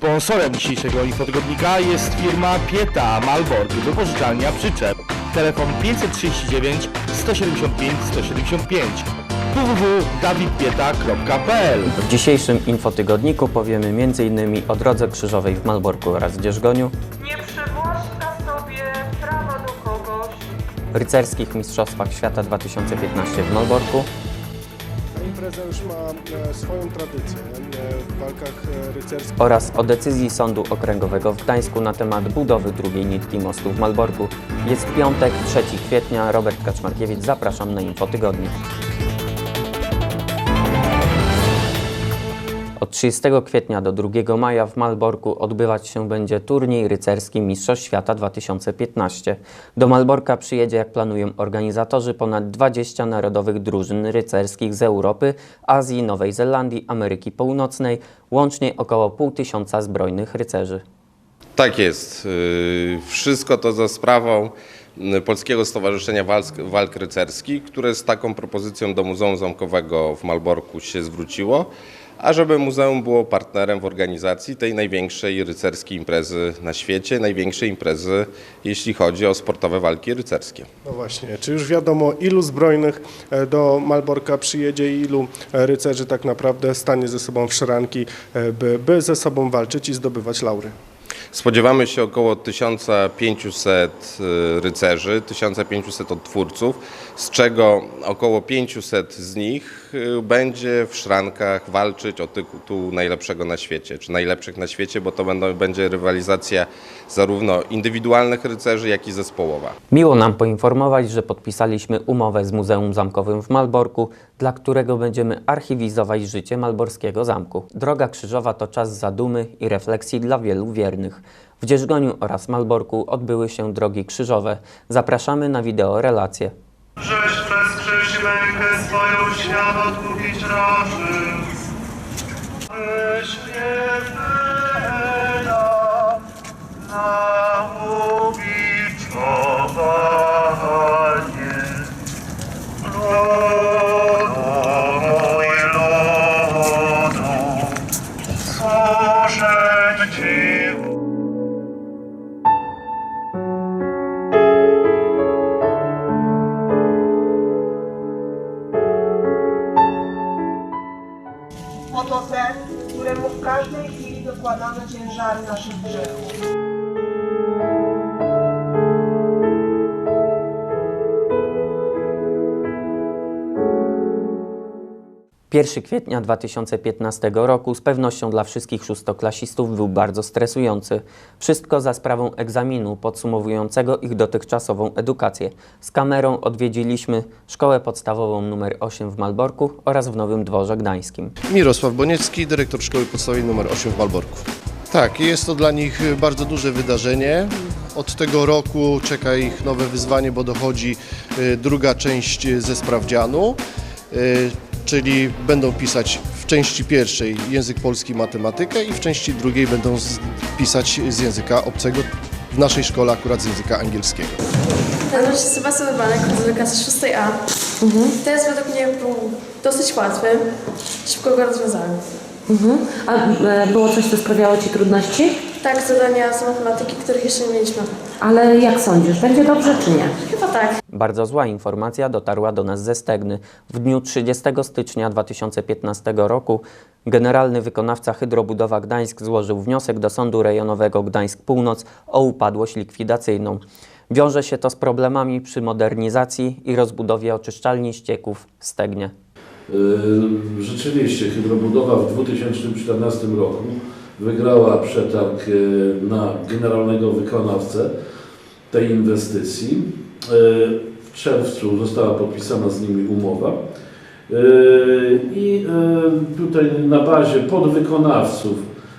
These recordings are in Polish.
Sponsorem dzisiejszego infotygodnika jest firma Pieta Malbork, wypożyczalnia przyczep. Telefon 539 175 175 www.dawidpieta.pl W dzisiejszym infotygodniku powiemy m.in. o drodze krzyżowej w Malborku oraz Dzierżgoniu, Nie przywłaszcza sobie prawa do kogoś. rycerskich mistrzostwach świata 2015 w Malborku, impreza już ma e, swoją tradycję w walkach e, rycerskich. oraz o decyzji Sądu Okręgowego w Gdańsku na temat budowy drugiej nitki mostu w Malborku. Jest piątek, 3 kwietnia. Robert Kaczmarkiewicz, zapraszam na infotygodnik. Od 30 kwietnia do 2 maja w Malborku odbywać się będzie turniej rycerski Mistrzostw Świata 2015. Do Malborka przyjedzie, jak planują organizatorzy, ponad 20 narodowych drużyn rycerskich z Europy, Azji, Nowej Zelandii, Ameryki Północnej, łącznie około pół tysiąca zbrojnych rycerzy. Tak jest. Yy, Wszystko to za sprawą yy, Polskiego Stowarzyszenia Walk, Walk Rycerskich, które z taką propozycją do Muzeum Zamkowego w Malborku się zwróciło, ażeby muzeum było partnerem w organizacji tej największej rycerskiej imprezy na świecie, największej imprezy, jeśli chodzi o sportowe walki rycerskie. No właśnie, czy już wiadomo ilu zbrojnych e, do Malborka przyjedzie i ilu e, rycerzy tak naprawdę stanie ze sobą w szranki, e, by, by ze sobą walczyć i zdobywać laury? Spodziewamy się około 1500 y, rycerzy, 1500 odtwórców, z czego około 500 z nich y, będzie w szrankach walczyć o tytuł najlepszego na świecie, czy najlepszych na świecie, bo to będą, będzie rywalizacja zarówno indywidualnych rycerzy, jak i zespołowa. Miło nam poinformować, że podpisaliśmy umowę z Muzeum Zamkowym w Malborku, dla którego będziemy archiwizować życie malborskiego zamku. Droga krzyżowa to czas zadumy i refleksji dla wielu wiernych. W Dzierżgoniu oraz Malborku odbyły się drogi krzyżowe. Zapraszamy na wideo relacje. Żeś przez krzyż mękę swoją świat odkupić raczył. Ten, któremu w każdej chwili dokładamy ciężary naszych grzechów. 1 kwietnia 2015 roku z pewnością dla wszystkich szóstoklasistów był bardzo stresujący. Wszystko za sprawą egzaminu podsumowującego ich dotychczasową edukację. Z kamerą odwiedziliśmy szkołę podstawową nr 8 w Malborku oraz w Nowym Dworze Gdańskim. Mirosław Boniecki, dyrektor Szkoły Podstawowej nr 8 w Malborku. Tak, jest to dla nich bardzo duże wydarzenie. Od tego roku czeka ich nowe wyzwanie, bo dochodzi y, druga część ze sprawdzianu, y, czyli będą pisać w części pierwszej język polski, matematykę i w części drugiej będą z- pisać z języka obcego, w naszej szkole akurat z języka angielskiego. Nazywam się Sebastian Urbanek, chodzę do klasy 6A. Test według mnie był dosyć łatwy. Szybko go rozwiązałem. Mhm. A e, było coś, co sprawiało Ci trudności? Tak, zadania z matematyki, których jeszcze nie mieliśmy. Ale jak sądzisz, będzie dobrze czy nie? Chyba tak. Bardzo zła informacja dotarła do nas ze Stegny. W dniu 30 stycznia 2015 roku generalny wykonawca Hydrobudowa Gdańsk złożył wniosek do Sądu Rejonowego Gdańsk Północ o upadłość likwidacyjną. Wiąże się to z problemami przy modernizacji i rozbudowie oczyszczalni ścieków w Stegnie. Y, Rzeczywiście hydrobudowa w 2014 roku wygrała przetarg y, na generalnego wykonawcę tej inwestycji. Y, W czerwcu została podpisana z nimi umowa Y, i tutaj na bazie podwykonawców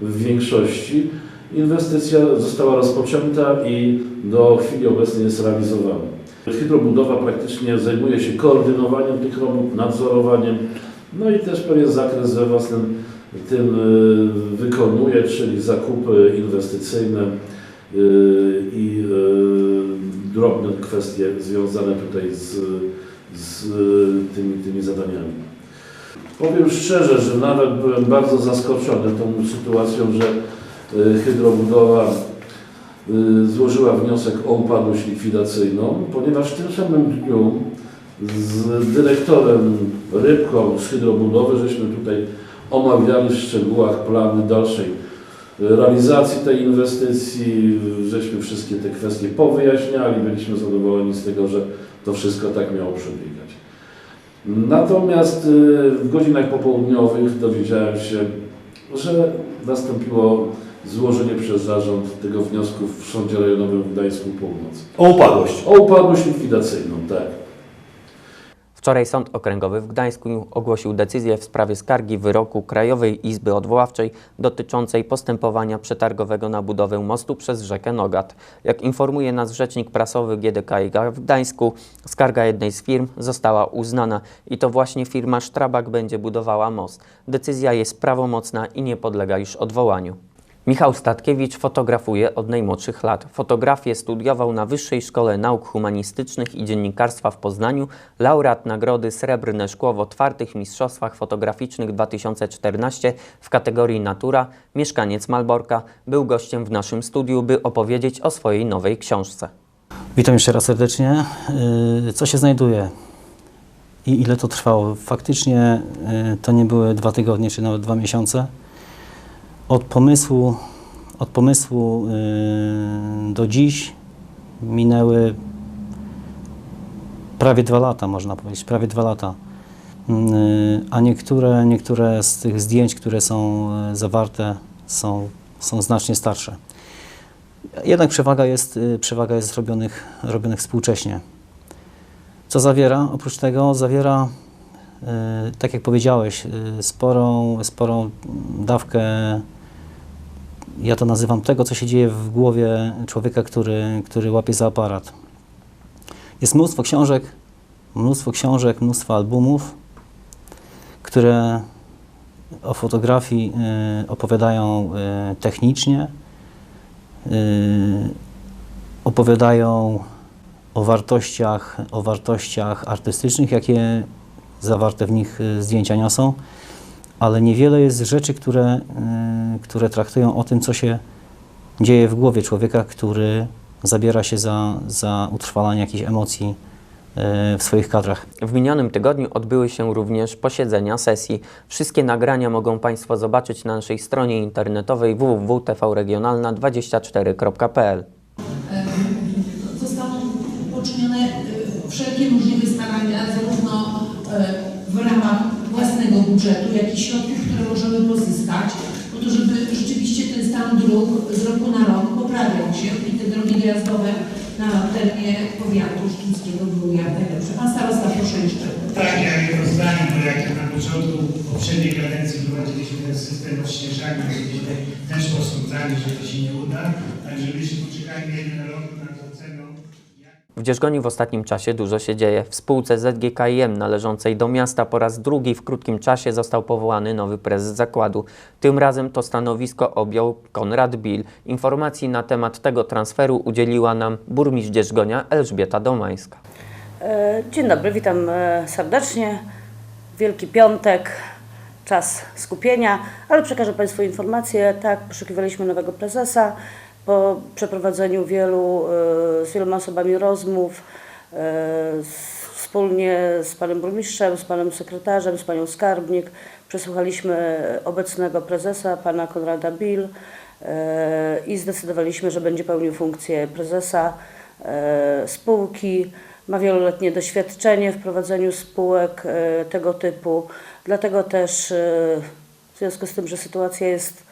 w większości inwestycja została rozpoczęta i do chwili obecnej jest realizowana. Hydrobudowa praktycznie zajmuje się koordynowaniem tych robót, nadzorowaniem, no i też pewien zakres we własnym tym y, wykonuje, czyli zakupy inwestycyjne y, i y, drobne kwestie związane tutaj z, z tymi, tymi zadaniami. Powiem szczerze, że nawet byłem bardzo zaskoczony tą sytuacją, że Hydrobudowa złożyła wniosek o upadłość likwidacyjną, ponieważ w tym samym dniu z dyrektorem Rybką z Hydrobudowy żeśmy tutaj omawiali w szczegółach plany dalszej realizacji tej inwestycji, żeśmy wszystkie te kwestie powyjaśniali, byliśmy zadowoleni z tego, że to wszystko tak miało przebiegać. Natomiast y, w godzinach popołudniowych dowiedziałem się, że nastąpiło złożenie przez zarząd tego wniosku w Sądzie Rejonowym w Gdańsku Północ. O upadłość. O upadłość likwidacyjną, tak. Wczoraj Sąd Okręgowy w Gdańsku ogłosił decyzję w sprawie skargi wyroku Krajowej Izby Odwoławczej dotyczącej postępowania przetargowego na budowę mostu przez rzekę Nogat. Jak informuje nas rzecznik prasowy GDKiG w Gdańsku, skarga jednej z firm została uznana i to właśnie firma Strabag będzie budowała most. Decyzja jest prawomocna i nie podlega już odwołaniu. Michał Statkiewicz fotografuje od najmłodszych lat. Fotografię studiował na Wyższej Szkole Nauk Humanistycznych i Dziennikarstwa w Poznaniu, laureat nagrody Srebrne Szkło w otwartych mistrzostwach fotograficznych 2014 w kategorii Natura, mieszkaniec Malborka, był gościem w naszym studiu, by opowiedzieć o swojej nowej książce. Witam jeszcze raz serdecznie. Yy, Co się znajduje i ile to trwało? Faktycznie yy, to nie były dwa tygodnie, czy nawet dwa miesiące. Od pomysłu, od pomysłu yy, do dziś minęły prawie dwa lata, można powiedzieć, prawie dwa lata. Yy, A niektóre, niektóre z tych zdjęć, które są yy, zawarte, są, są znacznie starsze. Jednak przewaga jest, y, przewaga jest robionych, robionych współcześnie. Co zawiera? Oprócz tego zawiera, y, tak jak powiedziałeś, y, sporą, sporą dawkę, ja to nazywam tego, co się dzieje w głowie człowieka, który, który łapie za aparat. Jest mnóstwo książek, mnóstwo książek, mnóstwo albumów, które o fotografii y, opowiadają y, technicznie, y, opowiadają o wartościach, o wartościach artystycznych, jakie zawarte w nich y, zdjęcia niosą, ale niewiele jest rzeczy, które, y, które traktują o tym, co się dzieje w głowie człowieka, który zabiera się za, za utrwalanie jakichś emocji y, w swoich kadrach. W minionym tygodniu odbyły się również posiedzenia sesji. Wszystkie nagrania mogą Państwo zobaczyć na naszej stronie internetowej www.tvregionalna24.pl. Zostaną poczynione e, wszelkie możliwe starania, zarówno e, w ramach własnego budżetu, jak i środków, które możemy pozyskać, po to, żeby rzeczywiście ten stan dróg z roku na rok poprawiał się i te drogi dojazdowe na terenie powiatu sztuckiego były jak najlepsze. Pan starosta, proszę jeszcze. Tak, ja jego zdanie, bo jak na początku poprzedniej kadencji prowadziliśmy ten system odśnieżania, byliśmy też posądzani, że to się nie uda, także myślę, poczekajmy jeden rok. W Dzierżgoniu w ostatnim czasie dużo się dzieje. W spółce ZGKiM należącej do miasta po raz drugi w krótkim czasie został powołany nowy prezes zakładu. Tym razem to stanowisko objął Konrad Bil. Informacji na temat tego transferu udzieliła nam burmistrz Dzierżgonia Elżbieta Domańska. E, Dzień dobry, witam e, serdecznie. Wielki Piątek, czas skupienia, ale przekażę Państwu informację. Tak, poszukiwaliśmy nowego prezesa po przeprowadzeniu wielu, e, z wieloma osobami rozmów, e, wspólnie z Panem Burmistrzem, z Panem Sekretarzem, z Panią Skarbnik. Przesłuchaliśmy obecnego prezesa, Pana Konrada Bill e, i zdecydowaliśmy, że będzie pełnił funkcję prezesa spółki. Ma wieloletnie doświadczenie w prowadzeniu spółek tego typu, dlatego też w związku z tym, że sytuacja jest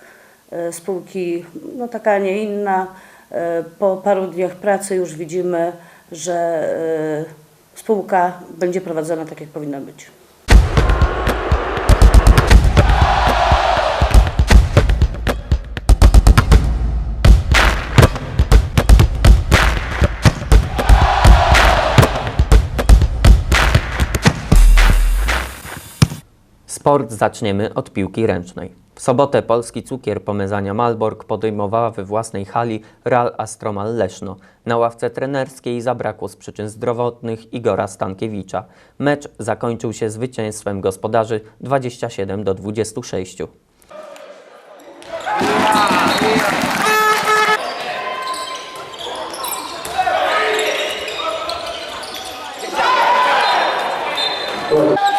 spółki no, taka, a nie inna, e, po paru dniach pracy już widzimy, że e, spółka będzie prowadzona tak, jak powinna być. Sport zaczniemy od piłki ręcznej. W sobotę polski cukier pomezania Malbork podejmowała we własnej hali Real Astromal Leszno. Na ławce trenerskiej zabrakło z przyczyn zdrowotnych Igora Stankiewicza. Mecz zakończył się zwycięstwem gospodarzy 27 do 26. Thank.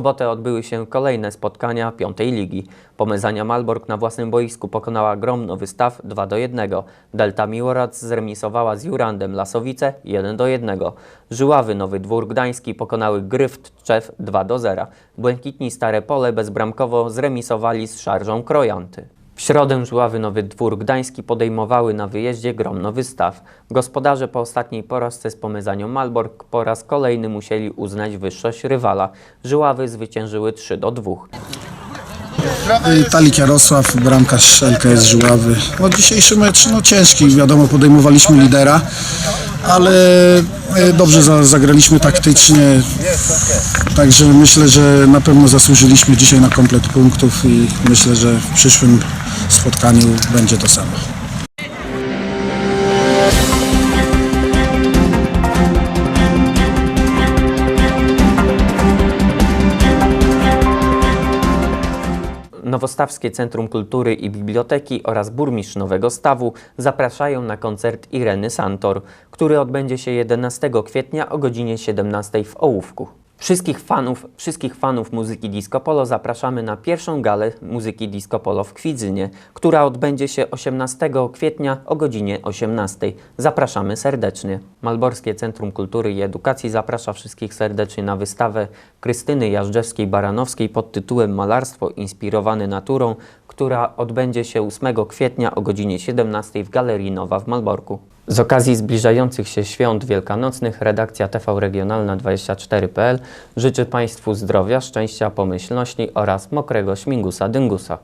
Sobotę odbyły się kolejne spotkania piątej ligi. Pomezania Malbork na własnym boisku pokonała Grom Nowy Staw 2 do 1. Delta Miłorac zremisowała z Jurandem Lasowice 1 do 1. Żyławy Nowy Dwór Gdański pokonały Gryft Tczew 2 do 0. Błękitni Stare Pole bezbramkowo zremisowali z Szarżą Krojanty. W środę Żuławy Nowy Dwór Gdański podejmowały na wyjeździe Grom Nowy Staw. Gospodarze po ostatniej porażce z pomyzanią Malbork po raz kolejny musieli uznać wyższość rywala. Żyławy zwyciężyły 3 do 2. Talik Jarosław, bramkarz LKS Żuławy. No, dzisiejszy mecz no, ciężki, wiadomo, podejmowaliśmy lidera, ale e, dobrze za, zagraliśmy taktycznie, także myślę, że na pewno zasłużyliśmy dzisiaj na komplet punktów i myślę, że w przyszłym spotkaniu będzie to samo. Nowostawskie Centrum Kultury i Biblioteki oraz burmistrz Nowego Stawu zapraszają na koncert Ireny Santor, który odbędzie się 11 kwietnia o godzinie 17 w Ołówku. Wszystkich fanów, wszystkich fanów muzyki disco polo zapraszamy na pierwszą galę muzyki disco polo w Kwidzynie, która odbędzie się 18 kwietnia o godzinie 18. Zapraszamy serdecznie. Malborskie Centrum Kultury i Edukacji zaprasza wszystkich serdecznie na wystawę Krystyny Jażdżewskiej-Baranowskiej pod tytułem Malarstwo inspirowane naturą, która odbędzie się 8 kwietnia o godzinie 17 w Galerii Nowa w Malborku. Z okazji zbliżających się świąt wielkanocnych redakcja TV Regionalna 24.pl życzy Państwu zdrowia, szczęścia, pomyślności oraz mokrego śmigusa dyngusa.